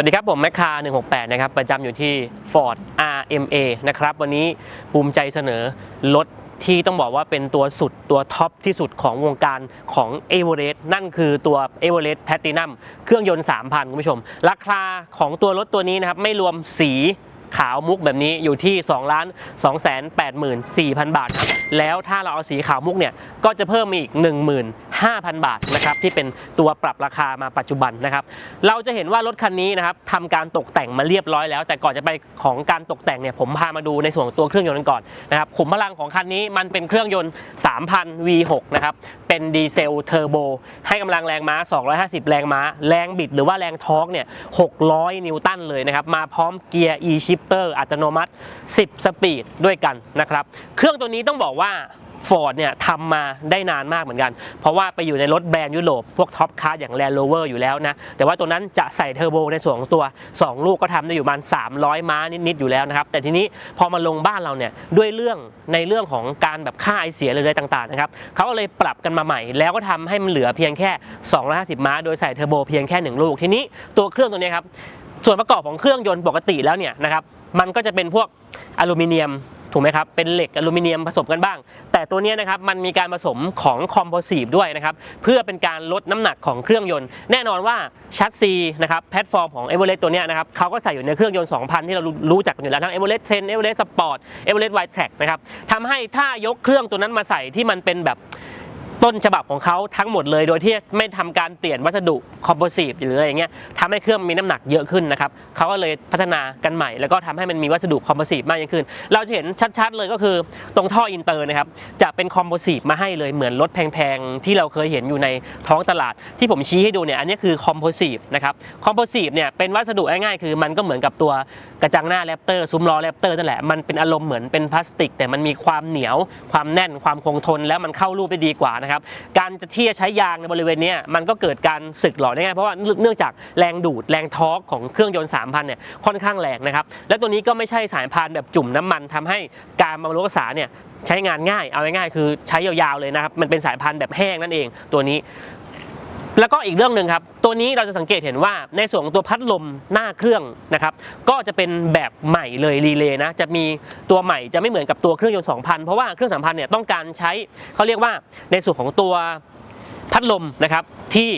วัสดีครับ ผมแมคคา168 นะครับ ประจำอยู่ที่ Ford RMA นะครับ วันนี้ภูมิใจเสนอรถที่ต้องบอกว่าเป็นตัวสุดตัวท็อปที่สุดของวงการของ a v e r e s t นั่นคือตัว a v e r e s t Platinum เครื่องยนต์ 3,000 คุณผู้ชม ราคาของตัวรถตัวนี้นะครับ ไม่รวมสีขาวมุกแบบนี้อยู่ที่ 2 2 8 4 0 0 0 บาทครับแล้วถ้าเราเอาสีขาวมุกเนี่ยก็จะเพิ่มอีก 1 0 0 0 0 5,000 บาทนะครับที่เป็นตัวปรับราคามาปัจจุบันนะครับเราจะเห็นว่ารถคันนี้นะครับทำการตกแต่งมาเรียบร้อยแล้ว แต่ก่อนจะไปของการตกแต่งเนี่ยผมพามาดูในส่วนตัวเครื่องยนต์กันก่อนนะครับขุมพลังของคันนี้มันเป็นเครื่องยนต์ 3,000 V6 นะครับเป็นดีเซลเทอร์โบให้กำลังแรงม้า 250 แรงม้า แรงบิดหรือว่าแรงทอร์กเนี่ย 600 นิวตันเลยนะครับ มาพร้อมเกียร์ e-shifter อัตโนมัติ 10 สปีดด้วยกันนะครับ เครื่องตัวนี้ต้องบอกว่า ฟอร์ดเนี่ยทำมาได้นานมากเหมือนกัน เพราะว่าไปอยู่ในรถแบรนด์ยุโรป พวกท็อปคาร์อย่าง Land Rover อร์อยู่แล้วนะ แต่ว่าตัวนั้นจะใส่เทอร์โบในส่วนของตัว 2 ลูกก็ทำได้อยู่ประมาณ 300 ม้านิด ๆ อยู่แล้วนะครับ แต่ทีนี้พอมาลงบ้านเราเนี่ย ด้วยเรื่องในเรื่องของการแบบค่าไอเสียเลยต่าง ๆ นะครับเขาก็เลยปรับกันมาใหม่ แล้วก็ทำให้มันเหลือเพียงแค่ 250 ม้า โดยใส่เทอร์โบเพียงแค่ 1 ลูก ทีนี้ตัวเครื่องตัวนี้ครับส่วนประกอบของเครื่องยนต์ปกติแล้วเนี่ยนะครับมันก็จะเป็นพวกอลูมิเนียม ถูกไหมครับ เป็นเหล็กอลูมิเนียมผสมกันบ้าง แต่ตัวนี้นะครับมันมีการผสมของคอมโพสิตด้วยนะครับ เพื่อเป็นการลดน้ำหนักของเครื่องยนต์ แน่นอนว่าชัดซีนะครับแพลตฟอร์มของเอเวอเรสต์ตัวนี้นะครับเขาก็ใส่อยู่ในเครื่องยนต์ 2,000 ที่เรารู้จักกันอยู่แล้วทั้ง e v e r e s t 10 e v e r e s t Sport e v e r e s t Wide Track นะครับทำให้ถ้ายกเครื่องตัวนั้นมาใส่ที่มันเป็นแบบ ต้นฉบับของเขาทั้งหมดเลย โดยที่ไม่ทำการเปลี่ยนวัสดุคอมโพสิตหรืออะไรอย่างเงี้ยทำให้เครื่องมีน้ำหนักเยอะขึ้นนะครับเขาก็เลยพัฒนากันใหม่ แล้วก็ทำให้มันมีวัสดุคอมโพสิตมากยิ่งขึ้น เราจะเห็นชัดๆเลยก็คือตรงท่ออินเตอร์นะครับจะเป็นคอมโพสิตมาให้เลยเหมือนรถแพงๆที่เราเคยเห็นอยู่ในท้องตลาด ที่ผมชี้ให้ดูเนี่ยอันนี้คือคอมโพสิตนะครับคอมโพสิตเนี่ยเป็นวัสดุง่ายๆคือมันก็เหมือนกับตัวกระจังหน้าแรปเตอร์ซุ้มล้อแรปเตอร์นั่นแหละมันเป็นอารมณ์เหมือนเป็นพลาสติก แต่มันมีความเหนียวความแน่นความคงทนแล้วมันเข้ารูปได้ดีกว่านะครับ การจะที่จะใช้ยางในบริเวณนี้มันก็เกิดการสึกหรอได้ง่ายเพราะว่าเนื่องจากแรงดูดแรงทอร์กของเครื่องยนต์ 3,000 เนี่ยค่อนข้างแรงนะครับ และตัวนี้ก็ไม่ใช่สายพานแบบจุ่มน้ำมันทำให้การบำรุงรักษาเนี่ยใช้งานง่ายเอาง่ายๆคือใช้ยาวๆเลยนะครับ มันเป็นสายพันธุ์แบบแห้งนั่นเองตัวนี้ แล้วก็อีกเรื่องหนึ่งครับ ตัวนี้เราจะสังเกตเห็นว่าในส่วนของตัวพัดลมหน้าเครื่องนะครับ ก็จะเป็นแบบใหม่เลยรีเลย์นะ จะมีตัวใหม่จะไม่เหมือนกับตัวเครื่องยนต์2,000 เพราะว่าเครื่อง3,000เนี่ยต้องการใช้เขาเรียกว่าในส่วนของตัวพัดลมนะครับที่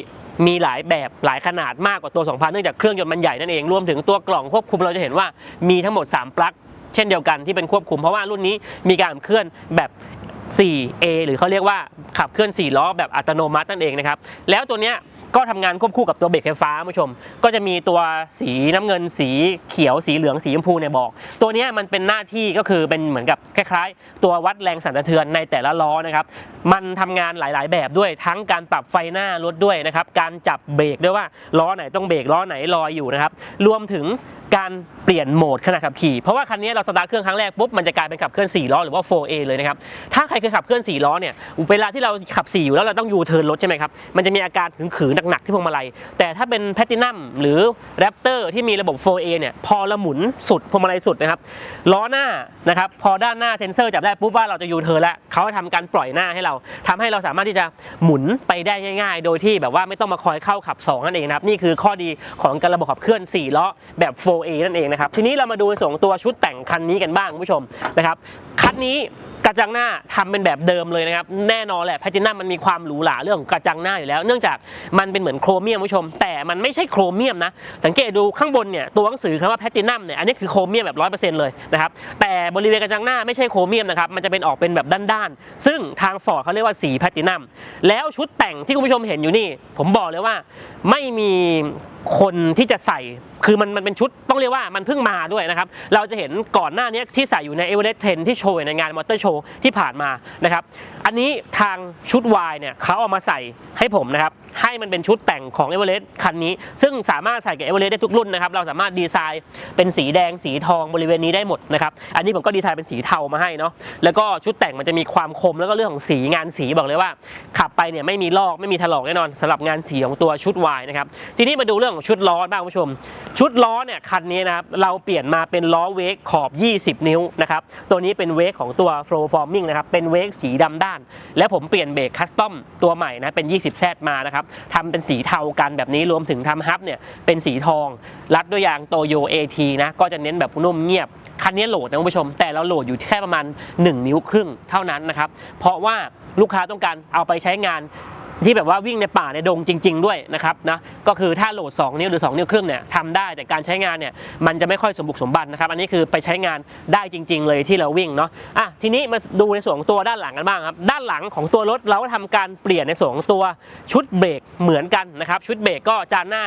มีหลายแบบหลายขนาดมากกว่าตัว 2,000 เนื่องจากเครื่องยนต์มันใหญ่นั่นเอง รวมถึงตัวกล่องควบคุมเราจะเห็นว่ามีทั้งหมด 3 ปลั๊กเช่นเดียวกันที่เป็นควบคุมเพราะว่ารุ่นนี้มีการเคลื่อนแบบ 4A หรือเขาเรียกว่าขับเคลื่อน 4 ล้อแบบอัตโนมัตินั่นเองนะครับ แล้วตัวเนี้ยก็ทำงานควบคู่กับตัวเบรกไฟฟ้าคุณผู้ชม ก็จะมีตัวสีน้ำเงิน สีเขียว สีเหลือง สีชมพูเนี่ยบอก ตัวนี้มันเป็นหน้าที่ก็คือเป็นเหมือนกับคล้าย ๆ ตัววัดแรงสั่นสะเทือนในแต่ละล้อนะครับมันทำงานหลาย ๆ แบบด้วยทั้งการปรับไฟหน้ารถด้วยนะครับ การจับเบรกด้วยว่าล้อไหนต้องเบรกล้อไหนลอยอยู่นะครับ รวมถึงการเปลี่ยนโหมดขณะขับขี่ เพราะว่าคันนี้เราสตาร์ทเครื่องครั้งแรกปุ๊บมันจะกลายเป็นขับเคลื่อน4ล้อหรือว่า 4A เลยนะครับ ถ้าใครเคยขับเคลื่อน4ล้อเนี่ยเวลาที่เราขับ4อยู่แล้วเราต้องยูเทิร์นรถใช่ไหมครับมันจะมีอาการขึงขืนหนักๆที่พวงมาลัย แต่ถ้าเป็นแพตินัมหรือแรปเตอร์ที่มีระบบ 4A เนี่ยพอเราหมุนสุดพวงมาลัยสุดนะครับล้อหน้านะครับพอด้านหน้าเซ็นเซอร์จับได้ปุ๊บว่าเราจะยูเทิร์นแล้วเขาจะทำการปล่อยหน้าให้เราทำให้เราสามารถที่จะหมุนไปได้ง่าย ๆ โดยที่แบบว่าไม่ต้องมาคอยเข้าขับ2นั่นเองนะครับนี่คือข้อดีของการระบบขับเคลื่อน4ล้อแบบ 4A นั่นเองนะครับทีนี้เรามาดูในส่วนของตัวชุดแต่งคันนี้กันบ้างคุณผู้ชมนะครับ คันนี้กระจังหน้าทำเป็นแบบเดิมเลยนะครับ แน่นอนแหละแพทินัมมันมีความหรูหราเรื่องกระจังหน้าอยู่แล้ว เนื่องจากมันเป็นเหมือนโครเมียมคุณผู้ชม แต่มันไม่ใช่โครเมียมนะ สังเกตดูข้างบนเนี่ยตัวหนังสือคำว่าแพทินัมเนี่ยอันนี้คือโครเมียมแบบร้อยเปอร์เซ็นต์เลยนะครับแต่บริเวณกระจังหน้าไม่ใช่โครเมียมนะครับมันจะเป็นออกเป็นแบบด้านๆซึ่งทางฟอร์ดเขาเรียกว่าสีแพทินัมแล้วชุดแต่งที่คุณผู้ชมเห็นอยู่นี่ ผมบอกเลยว่าไม่มีคนที่จะใส่คือมันมันเป็นชุดต้องเรียกว่ามันเพิ่งมาด้วยนะครับ เราจะเห็นก่อนหน้านี้ที่ใส่อยู่ใน e v e r e s t 10ที่โชว์ในงานมอเตอร์โชว์ที่ผ่านมานะครับ อันนี้ทางชุด Y เนี่ยเขาเอามาใส่ให้ผมนะครับ ให้มันเป็นชุดแต่งของ e v e r e s t คันนี้ ซึ่งสามารถใส่กับ e v e r e s t ได้ทุกรุ่นนะครับ เราสามารถดีไซน์เป็นสีแดงสีทองบริเวณนี้ได้หมดนะครับ อันนี้ผมก็ดีไซน์เป็นสีเทามาให้เนาะ แล้วก็ชุดแต่งมันจะมีความคมแล้วก็เรื่องของสีงานสีบอกเลยว่า ขับไปเนี่ยไม่มีลอกไม่มีถลอกแน่นอนสำหรับงานสีของตัวชุด Y นะครับ ทีนี้มาดูเรื่องรื่องของชุดล้อบ้างคุณผู้ชม ชุดล้อเนี่ยคันนี้นะครับเราเปลี่ยนมาเป็นล้อเวกขอบ 20 นิ้วนะครับตัวนี้เป็นเวกของตัว Flow Forming นะครับเป็นเวกสีดำด้าน และผมเปลี่ยนเบรกคัสตอมตัวใหม่นะเป็น 20แซดมานะครับทำเป็นสีเทากันแบบนี้รวมถึงทำฮับเนี่ยเป็นสีทอง รัดด้วยยางโตโย AT นะก็จะเน้นแบบนุ่มเงียบคันนี้โหลดนะคุณผู้ชม แต่เราโหลดอยู่แค่ประมาณ 1 นิ้วครึ่งเท่านั้นนะครับเพราะว่าลูกค้าต้องการเอาไปใช้งาน ที่แบบว่าวิ่งในป่าในดงจริง ๆ ด้วยนะครับนะก็คือถ้าโหลด 2 นิ้วหรือ 2 นิ้วครึ่งเนี่ยทำได้แต่การใช้งานเนี่ยมันจะไม่ค่อยสมบุกสมบันนะครับ อันนี้คือไปใช้งานได้จริง ๆ เลยที่เราวิ่งเนาะอะทีนี้มาดูในส่วนของตัวด้านหลังกันบ้างครับ ด้านหลังของตัวรถเราก็ทำการเปลี่ยนในส่วนของตัวชุดเบรกเหมือนกันนะครับ ชุดเบรกก็จานหน้า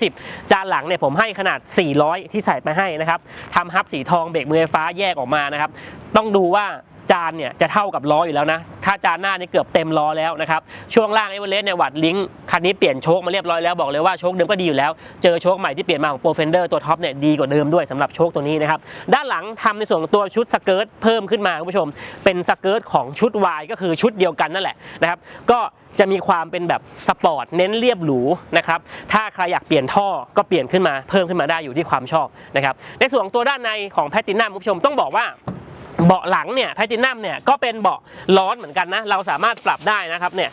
410 จานหลังเนี่ยผมให้ขนาด 400 ที่ใส่ไปให้นะครับทำฮับสีทองเบรกมือไฟฟ้าแยกออกมานะครับต้องดูว่า จานเนี่ยจะเท่ากับล้ออยู่แล้วนะ ถ้าจานหน้านี่เกือบเต็มล้อแล้วนะครับ ช่วงล่างเอเวอเรสต์เนี่ยวัดลิงก์คันนี้เปลี่ยนโชคมาเรียบร้อยแล้วบอกเลยว่าโชคเดิมก็ดีอยู่แล้ว เจอโชคใหม่ที่เปลี่ยนมาของโปรเฟนเดอร์ตัวท็อปเนี่ยดีกว่าเดิมด้วยสำหรับโชคตัวนี้นะครับ ด้านหลังทำในส่วนของตัวชุดสเกิร์ตเพิ่มขึ้นมาคุณผู้ชม เป็นสเกิร์ตของชุด Y ก็คือชุดเดียวกันนั่นแหละนะครับก็จะมีความเป็นแบบสปอร์ตเน้นเรียบหรูนะครับ ถ้าใครอยากเปลี่ยนท่อก็เปลี่ยนขึ้นมาเพิ่มขึ้นมาได้อยู่ที่ความชอบนะครับ ในส่วนตัวด้านในของแพตินัมคุณผู้ชมต้องบอกว่า เบาะหลังเนี่ยแพตินัมเนี่ยก็เป็นเบาะร้อนเหมือนกันนะ เราสามารถปรับได้นะครับเนี่ย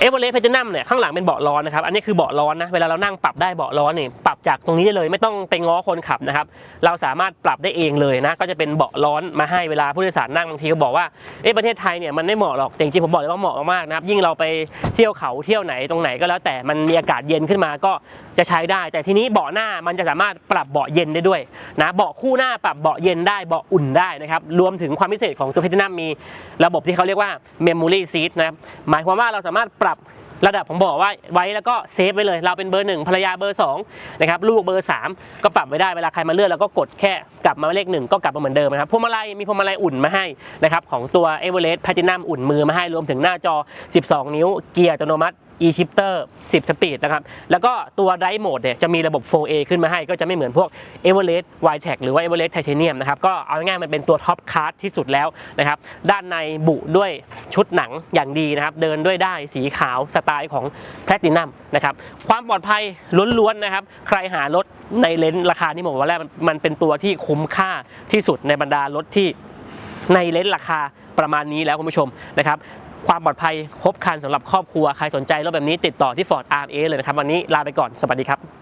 เอเวอเรสต์แพตินัมเนี่ยข้างหลังเป็นเบาะร้อนนะครับ อันนี้คือเบาะร้อนนะ เวลาเรานั่งปรับได้เบาะร้อนนี่ปรับ จากตรงนี้ได้เลย ไม่ต้องไปง้อคนขับนะครับ เราสามารถปรับได้เองเลยนะ ก็จะเป็นเบาะร้อนมาให้เวลาผู้โดยสารนั่งบางทีก็บอกว่า เอ๊ะประเทศไทยเนี่ยมันไม่เหมาะหรอกแต่จริงๆผมบอกเลยว่าเหมาะมากๆนะครับ ยิ่งเราไปเที่ยวเขาเที่ยวไหนตรงไหนก็แล้วแต่มันมีอากาศเย็นขึ้นมาก็จะใช้ได้ แต่ทีนี้เบาะหน้ามันจะสามารถปรับเบาะเย็นได้ด้วยนะ เบาะคู่หน้าปรับเบาะเย็นได้ เบาะอุ่นได้นะครับ รวมถึงความพิเศษของตัวเพชรนัมมี ระบบที่เขาเรียกว่า Memory Seat นะครับ หมายความว่าเราสามารถปรับ ระดับผมบอกว่าไว้แล้วก็เซฟไว้เลย เราเป็นเบอร์หนึ่งภรรยาเบอร์สองนะครับลูกเบอร์สามก็ปรับไว้ได้เวลาใครมาเลื่อนเราก็กดแค่กลับมาเลขหนึ่งก็กลับมาเหมือนเดิมนะครับพวงมาลัยมีพวงมาลัยอุ่นมาให้นะครับของตัว e v e r e s t Platinum อุ่นมือมาให้รวมถึงหน้าจอ 12 นิ้วเกียร์อัตโนมัติ e-shifter 10 สปีดนะครับ แล้วก็ตัว Drive Mode เนี่ยจะมีระบบ 4A ขึ้นมาให้ก็จะไม่เหมือนพวก e v e r e s t w i t e c หรือว่า e v e r e s t Titanium นะครับ ก็เอาง่ายๆมันเป็นตัวท็อปคาร์ที่สุดแล้วนะครับ ด้านในบุด้วยชุดหนังอย่างดีนะครับ เดินด้วยได้สีขาวสไตล์ของ Platinum นะครับความปลอดภัยล้วนๆนะครับ ใครหารถในเลนส์ราคาที่ผมบอกว่าแรกมันมันเป็นตัวที่คุ้มค่าที่สุดในบรรดารถที่ในเลนส์ราคาประมาณนี้แล้วคุณผู้ชมนะครับ ความปลอดภัยครบครันสำหรับครอบครัว ใครสนใจรถแบบนี้ติดต่อที่ Ford RA เลยนะครับ วันนี้ลาไปก่อน สวัสดีครับ